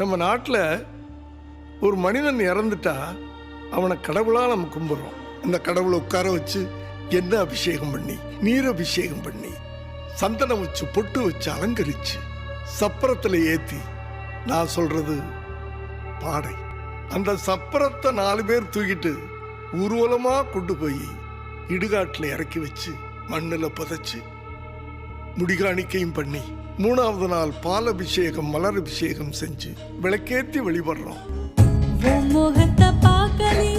நம்ம நாட்டில் ஒரு மனிதன் இறந்துட்டா அவனை கடவுளாக நம்ம கும்பிட்றோம். அந்த கடவுளை உட்கார வச்சு எண்ணெய் அபிஷேகம் பண்ணி? நீர் அபிஷேகம் பண்ணி சந்தனம் வச்சு பொட்டு வச்சு அலங்கரிச்சு சப்பரத்தில் ஏற்றி நான் சொல்கிறது பாடை. அந்த சப்பரத்தை நாலு பேர் தூக்கிட்டு ஊர்வலமாக கொண்டு போய் இடுகாட்டில் இறக்கி வச்சு மண்ணில் புதைச்சி முடிகாணிக்கையும் பண்ணி மூணாவது நாள் பால் அபிஷேகம் மலர் அபிஷேகம் செஞ்சு விளக்கேத்தி வழிபடுறோம் முகத்தை பார்க்கலையே